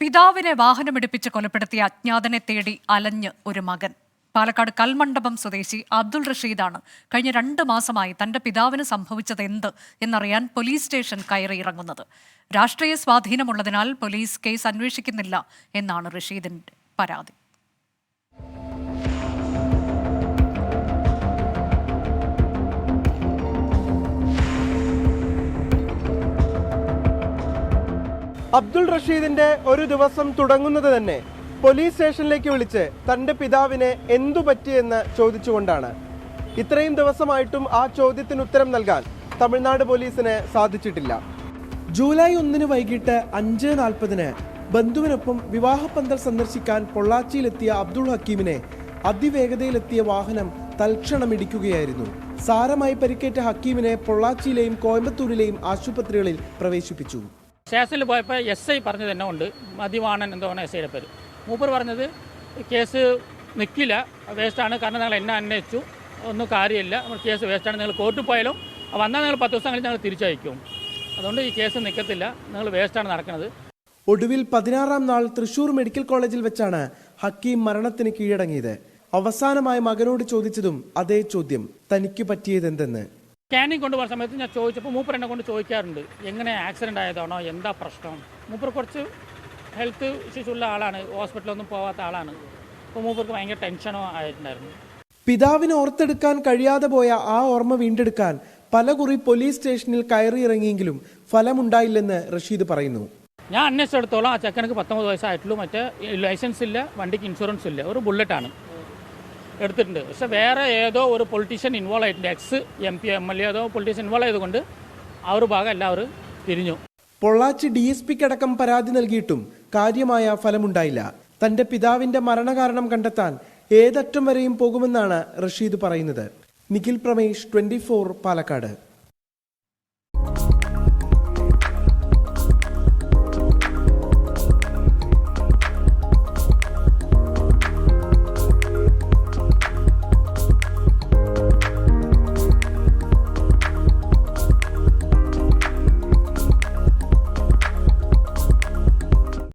പിതാവിനെ വാഹനമെടുപ്പിച്ച് കൊലപ്പെടുത്തിയ അജ്ഞാതനെ തേടി അലഞ്ഞ് ഒരു മകൻ. പാലക്കാട് കൽമണ്ഡപം സ്വദേശി അബ്ദുൾ റഷീദാണ് കഴിഞ്ഞ രണ്ട് മാസമായി തന്റെ പിതാവിന് സംഭവിച്ചത് എന്ത് എന്നറിയാൻ പോലീസ് സ്റ്റേഷൻ കയറി ഇറങ്ങുന്നത്. രാഷ്ട്രീയ സ്വാധീനമുള്ളതിനാൽ പോലീസ് കേസ് അന്വേഷിക്കുന്നില്ല എന്നാണ് റഷീദിന്റെ പരാതി. അബ്ദുൾ റഷീദിന്റെ ഒരു ദിവസം തുടങ്ങുന്നത് തന്നെ പോലീസ് സ്റ്റേഷനിലേക്ക് വിളിച്ച് തന്റെ പിതാവിനെ എന്തു പറ്റിയെന്ന് ചോദിച്ചുകൊണ്ടാണ്. ഇത്രയും ദിവസമായിട്ടും ആ ചോദ്യത്തിന് ഉത്തരം നൽകാൻ തമിഴ്നാട് പോലീസിന് സാധിച്ചിട്ടില്ല. ജൂലൈ ഒന്നിന് വൈകിട്ട് അഞ്ച് നാൽപ്പതിന് ബന്ധുവിനൊപ്പം വിവാഹപന്തൽ സന്ദർശിക്കാൻ പൊള്ളാച്ചിയിലെത്തിയ അബ്ദുൾ ഹക്കീമിനെ അതിവേഗതയിലെത്തിയ വാഹനം തൽക്ഷണം ഇടിക്കുകയായിരുന്നു സാരമായി പരിക്കേറ്റ ഹക്കീമിനെ പൊള്ളാച്ചിയിലെയും കോയമ്പത്തൂരിലെയും ആശുപത്രികളിൽ പ്രവേശിപ്പിച്ചു. സ്റ്റേഷനിൽ പോയപ്പോൾ എസ് ഐ പറഞ്ഞത് എന്നെ ഉണ്ട്? മതിവാണൻ എന്തോ എസ് ഐയുടെ പേര്. മൂപ്പർ പറഞ്ഞത് കേസ് നിൽക്കില്ല വേസ്റ്റാണ് കാരണം ഞങ്ങൾ എന്നെ അന്വേഷിച്ചു. ഒന്നും കാര്യമില്ല. നമ്മൾ കേസ് വേസ്റ്റാണ് നിങ്ങൾ കോർട്ടിൽ പോയാലും വന്നാൽ നിങ്ങൾ പത്ത് ദിവസം കഴിഞ്ഞ് ഞങ്ങൾ തിരിച്ചയക്കും. അതുകൊണ്ട് ഈ കേസ് നിൽക്കത്തില്ല നിങ്ങൾ വേസ്റ്റാണ് നടക്കുന്നത്. ഒടുവിൽ പതിനാറാം നാൾ തൃശൂർ മെഡിക്കൽ കോളേജിൽ വെച്ചാണ് ഹക്കീം മരണത്തിന് കീഴടങ്ങിയത്. അവസാനമായി മകനോട് ചോദിച്ചതും അതേ ചോദ്യം. തനിക്ക് പറ്റിയതെന്തെന്ന്? സ്കാനിങ് കൊണ്ടുപോകുന്ന സമയത്ത് ഞാൻ ചോദിച്ചപ്പോൾ മൂപ്പർ എന്നെ കൊണ്ട് ചോദിക്കാറുണ്ട്. എങ്ങനെ ആക്സിഡന്റ് ആയതാണോ? എന്താ പ്രശ്നം? മൂപ്പർ കുറച്ച് ഹെൽത്ത് ഇഷ്യൂസ് ഉള്ള ആളാണ്. ഹോസ്പിറ്റലൊന്നും പോവാത്ത ആളാണ്. അപ്പോൾ മൂപ്പർക്ക് ഭയങ്കര ടെൻഷനോ ആയിട്ടുണ്ടായിരുന്നു. പിതാവിനെ ഓർത്തെടുക്കാൻ കഴിയാതെ പോയ ആ ഓർമ്മ വീണ്ടെടുക്കാൻ പലകുറി പോലീസ് സ്റ്റേഷനിൽ കയറിയിറങ്ങിയെങ്കിലും ഫലമുണ്ടായില്ലെന്ന് റഷീദ് പറയുന്നു. ഞാൻ അന്വേഷിച്ചിടത്തോളം ആ ചെക്കനക്ക് പത്തൊമ്പത് വയസ്സായിട്ടുള്ളൂ. മറ്റേ ലൈസൻസ് ഇല്ല വണ്ടിക്ക് ഇൻഷുറൻസ് ഇല്ല. ഒരു ബുള്ളറ്റാണ് എടുത്തിട്ടുണ്ട്. പക്ഷെ വേറെ ഏതോ ഒരു പൊളിറ്റീഷ്യൻ ഇൻവോൾവ് ആയിട്ടുണ്ട് ex M P M L A ഏതോ പൊളിറ്റീഷ്യൻ ഇൻവോൾവ് ആയതുകൊണ്ട് ആ ഒരു ഭാഗം എല്ലാവരും തിരിഞ്ഞു പൊള്ളാച്ചി ഡി എസ് പിക്കടക്കം പരാതി നൽകിയിട്ടും കാര്യമായ ഫലമുണ്ടായില്ല. തന്റെ പിതാവിന്റെ മരണകാരണം കണ്ടെത്താൻ ഏതറ്റം വരെയും പോകുമെന്നാണ് റഷീദ് പറയുന്നത്. നിഖിൽ പ്രമേഷ് ട്വന്റി പാലക്കാട്.